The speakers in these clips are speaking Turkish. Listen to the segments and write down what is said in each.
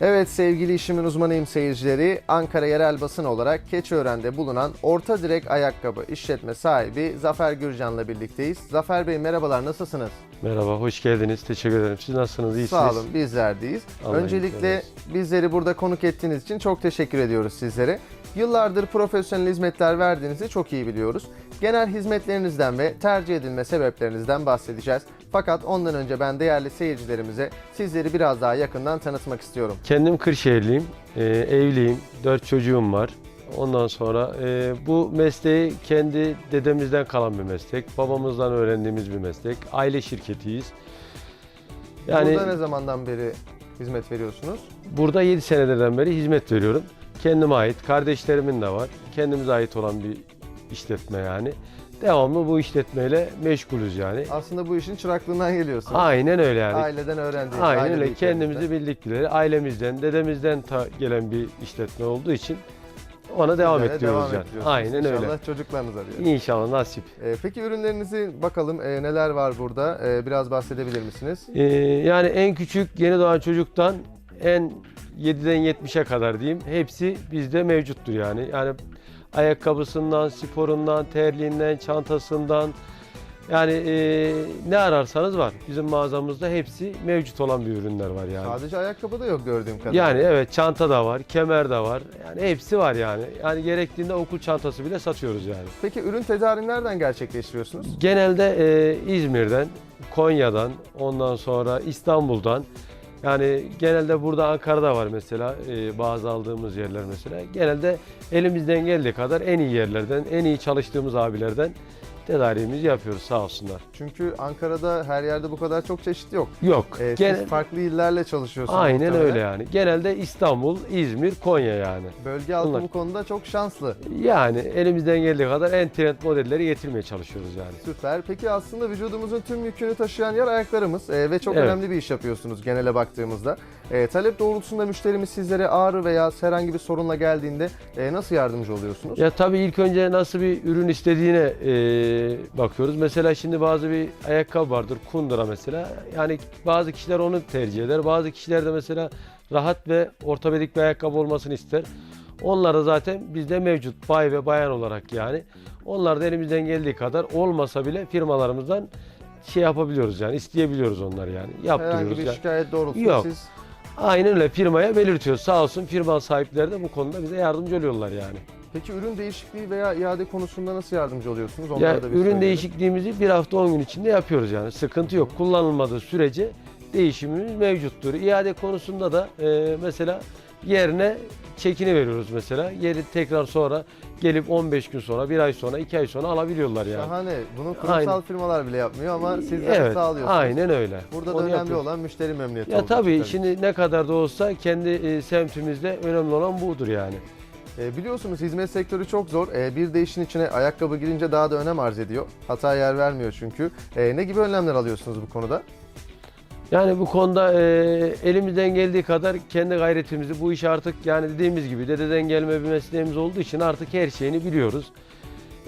Evet sevgili işimin uzmanıyım seyircileri. Ankara yerel basın olarak Keçiören'de bulunan Orta Direk Ayakkabı işletme sahibi Zafer Gürcan'la birlikteyiz. Zafer Bey merhabalar nasılsınız? Merhaba, hoş geldiniz. Teşekkür ederim. Siz nasılsınız? İyisiniz? Sağ olun bizler deyiz. Allah Öncelikle bizleri burada konuk ettiğiniz için çok teşekkür ediyoruz sizlere. Yıllardır profesyonel hizmetler verdiğinizi çok iyi biliyoruz. Genel hizmetlerinizden ve tercih edilme sebeplerinizden bahsedeceğiz. Fakat ondan önce ben değerli seyircilerimize sizleri biraz daha yakından tanıtmak istiyorum. Kendim Kırşehirliyim, ee, evliyim, dört çocuğum var. Ondan sonra e, bu mesleği kendi dedemizden kalan bir meslek, babamızdan öğrendiğimiz bir meslek. Aile şirketiyiz. Yani Burada ne zamandan beri hizmet veriyorsunuz? burada 7 senelerden beri hizmet veriyorum. Kendime ait, kardeşlerimin de var. Kendimize ait olan bir işletme yani. Devamlı bu işletmeyle meşgulüz yani. Aslında bu işin çıraklığından geliyorsunuz. Aynen öyle yani. Aileden öğrendiğiniz. Aynen aile öyle. Kendimizi bildikleri ailemizden, dedemizden ta gelen bir işletme olduğu için ona devam Sizlere ettiriyoruz devam yani. Aynen İnşallah öyle. çocuklarınız arıyor. İnşallah nasip. Ee, peki ürünlerinizi bakalım e, neler var burada? Ee, biraz bahsedebilir misiniz? Ee, yani en küçük yeni doğan çocuktan en 7'den 70'e kadar diyeyim hepsi bizde mevcuttur yani. Yani ayakkabısından, sporundan, terliğinden, çantasından yani e, ne ararsanız var. Bizim mağazamızda hepsi mevcut olan bir ürünler var yani. Sadece ayakkabı da yok gördüğüm kadarıyla. Yani evet çanta da var, kemer de var. Yani hepsi var yani. Yani gerektiğinde okul çantası bile satıyoruz yani. Peki ürün tedariğini nereden gerçekleştiriyorsunuz? Genelde e, İzmir'den, Konya'dan, ondan sonra İstanbul'dan. Yani genelde burada Ankara'da var mesela e, bazı aldığımız yerler mesela. Genelde elimizden geldiği kadar en iyi yerlerden, en iyi çalıştığımız abilerden tedariğimizi yapıyoruz sağ olsunlar. Çünkü Ankara'da her yerde bu kadar çok çeşit yok. Yok. Ee, gene- Siz farklı illerle çalışıyorsunuz. aynen öyle yani. Genelde İstanbul, İzmir, Konya yani. Bölge halkı Bunlar. bu konuda çok şanslı. Yani elimizden geldiği kadar en trend modelleri getirmeye çalışıyoruz yani. Süper. Peki aslında vücudumuzun tüm yükünü taşıyan yer ayaklarımız Ee, ve çok Evet. önemli bir iş yapıyorsunuz genele baktığımızda. Ee, talep doğrultusunda müşterimiz sizlere ağrı veya herhangi bir sorunla geldiğinde e, nasıl yardımcı oluyorsunuz? Ya tabii ilk önce nasıl bir ürün istediğine e, bakıyoruz. Mesela şimdi bazı bir ayakkabı vardır, kundura mesela. Yani bazı kişiler onu tercih eder. Bazı kişiler de mesela rahat ve ortopedik bir ayakkabı olmasını ister. Onlar da zaten bizde mevcut bay ve bayan olarak yani. Onlar da elimizden geldiği kadar olmasa bile firmalarımızdan şey yapabiliyoruz yani isteyebiliyoruz onları yani. Herhangi Yaptırıyoruz bir yani. şikayet doğrultusunda Yok. siz Aynen öyle firmaya belirtiyoruz. Sağ olsun firma sahipleri de bu konuda bize yardımcı oluyorlar yani. Peki ürün değişikliği veya iade konusunda nasıl yardımcı oluyorsunuz? Onları Ya da bir ürün söyleyelim. değişikliğimizi bir hafta 10 gün içinde yapıyoruz yani. Sıkıntı yok. Kullanılmadığı sürece değişimimiz mevcuttur. İade konusunda da e, mesela yerine çekini veriyoruz mesela. Yeri tekrar sonra gelip 15 gün sonra, bir ay sonra, iki ay sonra alabiliyorlar yani. Şahane. Bunu kurumsal Aynen. firmalar bile yapmıyor ama sizler evet, sağlıyorsunuz. aynen öyle. Burada da Onu önemli yapıyoruz. olan müşteri memnuniyeti Ya tabii tabii. şimdi ne kadar da olsa kendi e, semtimizde önemli olan budur yani. E, biliyorsunuz hizmet sektörü çok zor. E, bir de işin içine ayakkabı girince daha da önem arz ediyor. Hata yer vermiyor çünkü. E, ne gibi önlemler alıyorsunuz bu konuda? Yani bu konuda e, elimizden geldiği kadar kendi gayretimizi bu iş artık yani dediğimiz gibi dededen gelme bir mesleğimiz olduğu için artık her şeyini biliyoruz.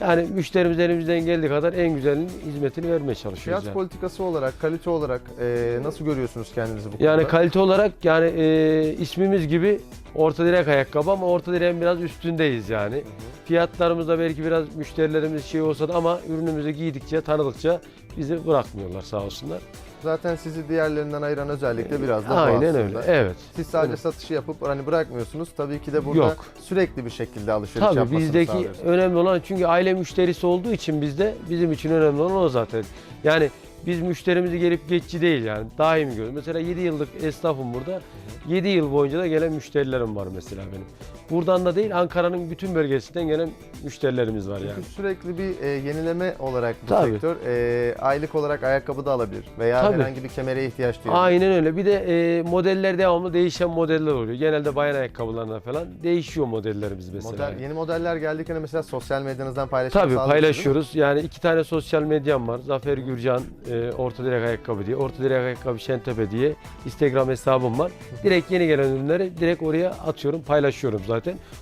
Yani müşterimiz elimizden geldiği kadar en güzelinin hizmetini vermeye çalışıyoruz. Fiyat Yani. politikası olarak, kalite olarak e, nasıl görüyorsunuz kendinizi bu konuda? Yani kalite olarak yani e, ismimiz gibi orta direk ayakkabı ama orta direğin biraz üstündeyiz yani. Fiyatlarımız da belki biraz müşterilerimiz şey olsa da ama ürünümüzü giydikçe, tanıdıkça bizi bırakmıyorlar sağ olsunlar. Zaten sizi diğerlerinden ayıran özellikle biraz da bu Aynen aslında. öyle. Evet. Siz sadece Evet. satışı yapıp hani bırakmıyorsunuz. Tabii ki de burada Yok. sürekli bir şekilde alışveriş Tabii yapmasını bizdeki sağlıyorsunuz. önemli olan çünkü aile müşterisi olduğu için bizde bizim için önemli olan o zaten. Yani biz müşterimizi gelip geçici değil yani daimi görüyoruz. Mesela 7 yıllık esnafım burada. 7 yıl boyunca da gelen müşterilerim var mesela benim. Buradan da değil Ankara'nın bütün bölgesinden gelen müşterilerimiz var yani. Çünkü sürekli bir e, yenileme olarak bu Tabii. sektör e, aylık olarak ayakkabı da alabilir veya Tabii. herhangi bir kemere ihtiyaç duyabilir. Aynen öyle. Bir de e, modeller devamlı değişen modeller oluyor. Genelde bayan ayakkabılarına falan değişiyor modellerimiz mesela. Model, yeni modeller geldikçe mesela sosyal medyanızdan paylaşım Tabii paylaşıyoruz. Yani iki tane sosyal medyam var. Zafer Gürcan e, Orta Direk Ayakkabı diye, Orta Direk Ayakkabı Şentepe diye Instagram hesabım var. Direkt yeni gelen ürünleri direkt oraya atıyorum, paylaşıyorum zaten.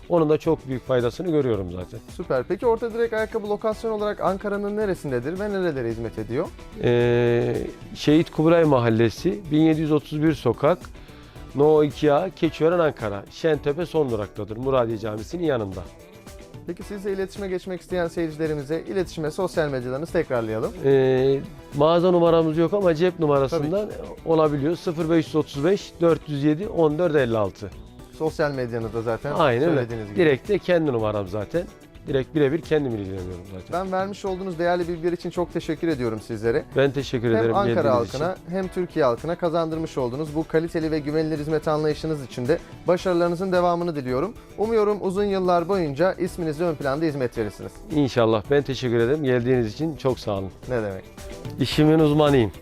Onun da çok büyük faydasını görüyorum zaten. Süper. Peki orta direkt ayakkabı lokasyon olarak Ankara'nın neresindedir ve nerelere hizmet ediyor? E, Şehit Kubilay Mahallesi, 1731 Sokak, No 2A, Keçiören, Ankara. Şentepe son duraktadır. Muradiye Camisi'nin yanında. Peki sizle iletişime geçmek isteyen seyircilerimize iletişime sosyal medyalarınızı tekrarlayalım. Ee, mağaza numaramız yok ama cep numarasından olabiliyor. 0535 407 1456. Sosyal medyanızda zaten Aynen öyle. söylediğiniz gibi. Direkt de kendi numaram zaten. Direkt birebir kendim ilgileniyorum zaten. Ben vermiş olduğunuz değerli bilgiler için çok teşekkür ediyorum sizlere. Ben teşekkür ederim Hem Ankara geldiğiniz için. halkına hem Türkiye halkına kazandırmış olduğunuz bu kaliteli ve güvenilir hizmet anlayışınız için de başarılarınızın devamını diliyorum. Umuyorum uzun yıllar boyunca isminizle ön planda hizmet verirsiniz. İnşallah. Ben teşekkür ederim. Geldiğiniz için çok sağ olun. Ne demek? İşimin uzmanıyım.